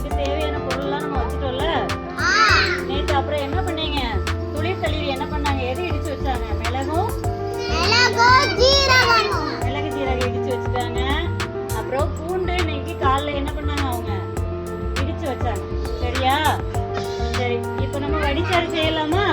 அதுக்கு தேவையான பொருள்லாம் நம்ம வச்சுட்டோம்ல? நேற்று அப்புறம் என்ன பண்ணீங்க? துளி தள்ளி என்ன பண்ணாங்க? எது இடிச்சு வச்சாங்க? மிளகும் மிளகு ஜீரகம். இடிச்சு வச்சுட்டாங்க. அப்புறம் பூண்டு இன்னைக்கு காலைல என்ன பண்ணாங்க அவங்க? இடிச்சு வச்சாங்க. சரியா? சரி. இப்போ நம்ம வடிச்சாறு செய்யலாமா?